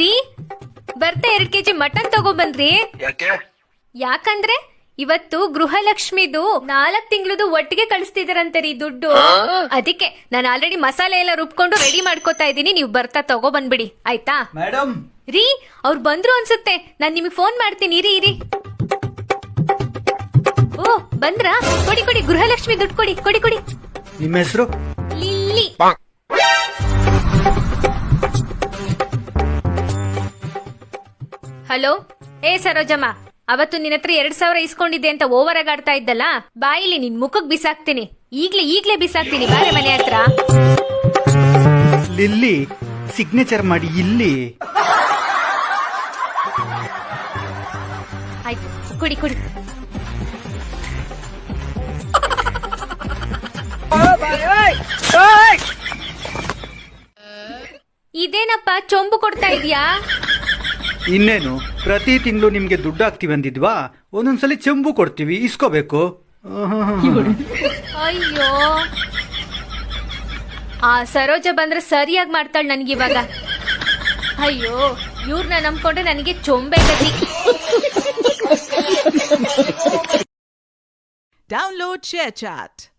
ರೀ ಬರ್ತಾ ಎರಡ್ ಕೆಜಿ ಮಟನ್ ತಗೊಬಂದ್ರಿ. ಯಾಕೆ? ಯಾಕಂದ್ರೆ ಇವತ್ತು ಗೃಹಲಕ್ಷ್ಮಿದು ನಾಲ್ಕ್ ತಿಂಗಳದು ಒಟ್ಟಿಗೆ ಕಳಿಸ್ತಿದಾರಂತೆ ರೀ ದುಡ್ಡು. ಅದಕ್ಕೆ ನಾನು ಆಲ್ರೆಡಿ ಮಸಾಲೆ ಎಲ್ಲ ರುಬ್ಕೊಂಡು ರೆಡಿ ಮಾಡ್ಕೋತಾ ಇದೀನಿ ನೀವು ಬರ್ತಾ ತಗೋ ಬಂದ್ಬಿಡಿ. ಆಯ್ತಾ? ಮೇಡಮ್ ರೀ ಅವ್ರು ಬಂದ್ರು ಅನ್ಸುತ್ತೆ. ನಾನ್ ನಿಮಗೆ ಫೋನ್ ಮಾಡ್ತೀನಿ ಇರಿ ಇರಿ. ಓ ಬಂದ್ರಾ? ಕೊಡಿ ಕೊಡಿ ಗೃಹಲಕ್ಷ್ಮಿ ದುಡ್ಡು ಕೊಡಿ ಕೊಡಿ ಕೊಡಿ. ನಿಮ್ಮ ಹೆಸರು? ಹಲೋ? ಏ ಸರೋಜಮ್ಮ ಅವತ್ತು ನಿನ್ನ ಹತ್ರ ಎರಡ್ ಸಾವಿರ ಇಸ್ಕೊಂಡಿದ್ದೆ ಅಂತ ಓವರ್ ಆಗಿ ಆಡ್ತಾ ಇದ್ದಲ್ಲ? ಬಾಯಿಲಿ ನಿನ್ ಮುಖಕ್ ಬಿಸಾಕ್ತೀನಿ. ಈಗ್ಲೇ ಈಗ್ಲೇ ಬಿಸಾಕ್ತೀನಿ ಬಾರೆ ಮನೆ ಹತ್ರ. ಲಿಲ್ಲಿ ಸಿಗ್ನೇಚರ್ ಮಾಡಿ ಇಲ್ಲಿ. ಆಯ್ತು ಕುಡಿ ಕುಡಿ. ಇದೇನಪ್ಪ ಚೊಂಬು ಕೊಡ್ತಾ ಇದೀಯಾ? ಇನ್ನೇನು? ಪ್ರತಿ ತಿಂಗಳು ನಿಮ್ಗೆ ದುಡ್ಡು ಹಾಕ್ತಿವಿ ಅಂದಿದ್ವಾ ಒಂದೊಂದ್ಸಲಿ ಚೆಂಬು ಕೊಡ್ತೀವಿ ಇಸ್ಕೋಬೇಕು. ಅಯ್ಯೋ. ಆ ಸರೋಜ ಬಂದ್ರೆ ಸರಿಯಾಗಿ ಮಾಡ್ತಾಳೆ ಇವಾಗ. ಅಯ್ಯೋ ಇವ್ರನ್ನ ನಂಬ್ಕೊಂಡ್ರೆ ನನಗೆ ಚೊಂಬೆ ಡೌನ್ಲೋಡ್ ಶೇರ್ ShareChat.